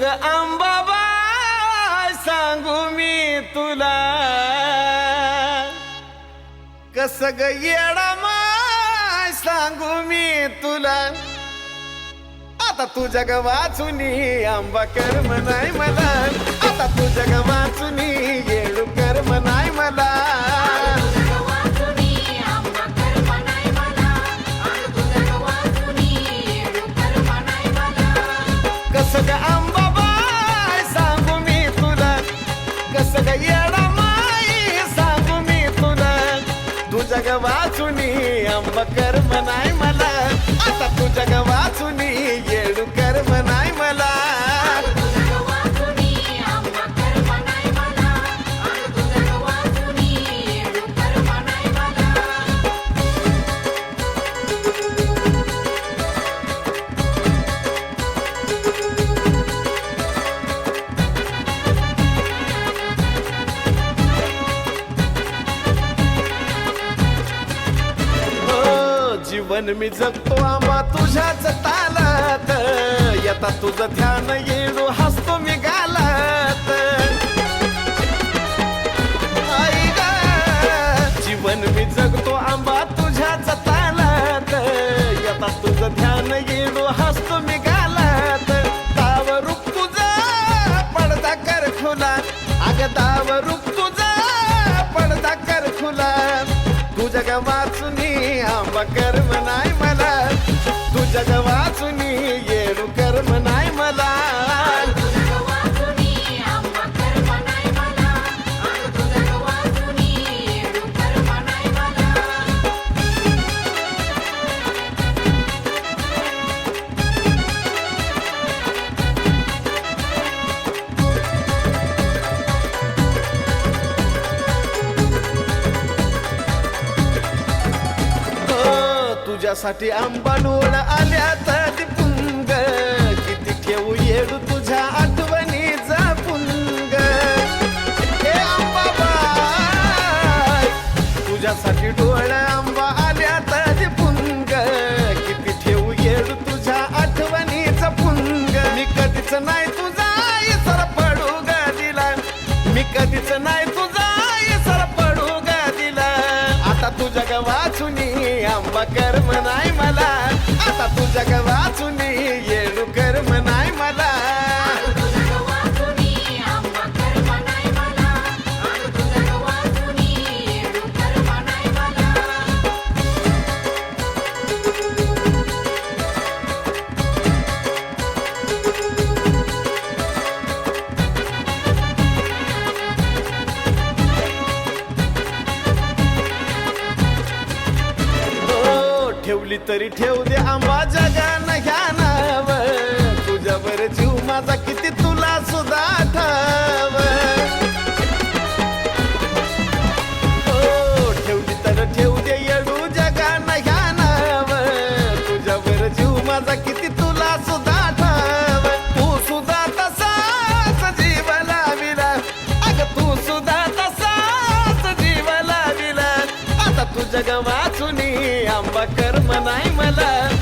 ग आंबाबाय सांगू मी तुला. कस ग येडामाय सांगू मी तुला. आता तू जग वाचुनी आंबा कर्म नाही मला. आता तू जग वाचुनी येडू कर्म नाही मला. कस ग नाही मला. आता तू जग वाचुनी येडू कर्म नाही मला. मी जगतो आंबा तुझ्याच तालात. येता तुझं ध्यान येणू हसतो मी गालात. आई जीवन मी जगतो आंबा तुझ्याच तालात. येता तुझं ध्यान येणू हसतो मी गालात. ताव तुझा पडदा कर खुला. अग ताव तुझा पडदा कर खुला. तुझ्या वाचून कर्म नाही मला तू जग तुझ्यासाठी आंबा डोळ आल्यात पुंग. किती ठेवू येडू तुझ्या आठवणीचा पुंग. हे आंबा तुझ्यासाठी डोळ आंबा आल्यात पुंग. किती ठेवू येडू तुझ्या आठवणीचा पुंग. मी कधीच नाही कर्म नाही मला. आता तुझ्या जग येणू कर्म नाही मला. तरी ठेव दे आंबा जगान ह्या नाव तुझ्यावर जीव माझा किती तुला सुद्धा ठाव हो ठेवली तर ठेव दे येडू जगान ह्या नाव तुझ्यावर जीव माझा किती तुला सुद्धा ठाव तू सुद्धा तसाच जीव विला अग तू सुद्धा तसाच जीव विला आता तू जगवा कर्म नाही मला.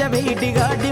एकमेकीच्या भेटी गाठी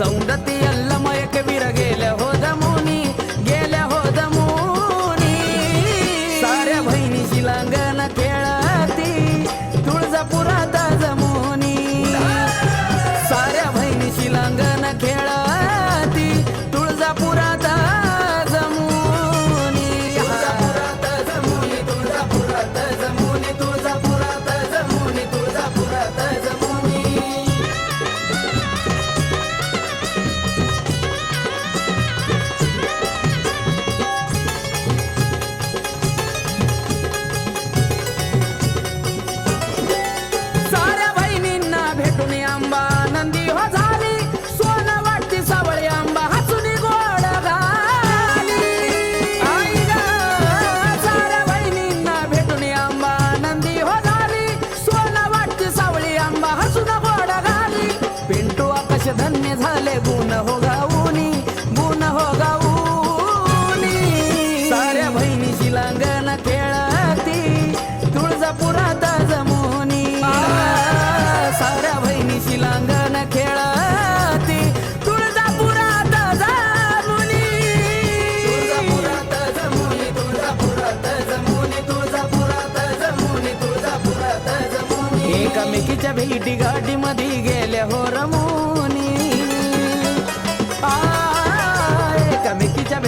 ಸೌಂದತಿಯಲ್ಲಿ तुझ्या भेटी गाठी मधी गेल्या हो रमूनी एकमेकीच्या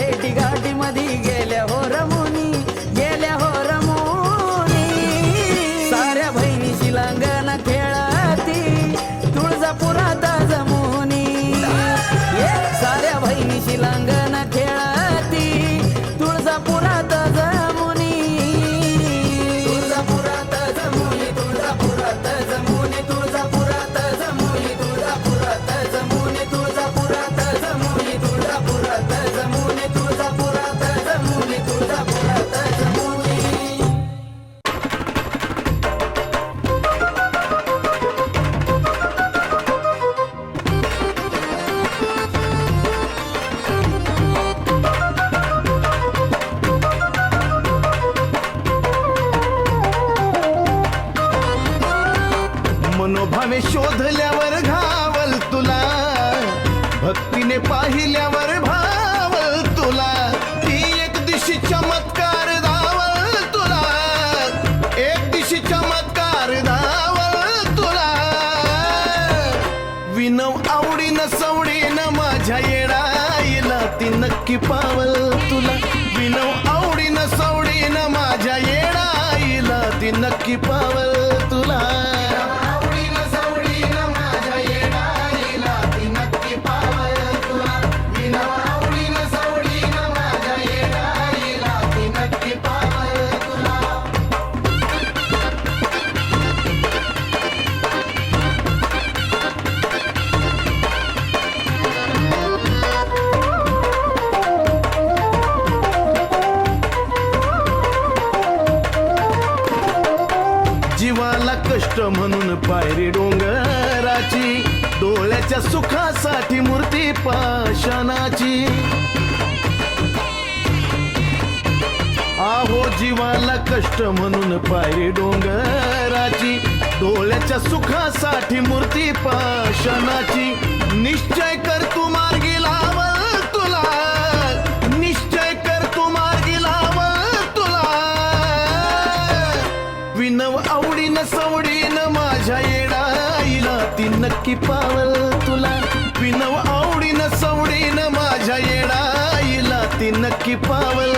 नावे शोधल्यावर घावल तुला. भक्तीने पाहिल्यावर भावल तुला. ती एक दिशी चमत्कार धावल तुला. एक दिशी चमत्कार धावल तुला. विनव आवडी न सवडी न माझ्या येडाईला ती नक्की पावल तुला. विनव आवडी न सवडी न माझ्या येडाईला ती नक्की पावल पायरी डोंगराची डोळ्याच्या सुखासाठी मूर्ती पाषाणाची. आहो जीवाला कष्ट म्हणून पायरी डोंगराची डोळ्याच्या सुखासाठी मूर्ती पाषाणाची. निश्चय करतो नक्की पावल तुला. विनव आवडीनं सवडीनं माझ्या येणाईला ती नक्की पावल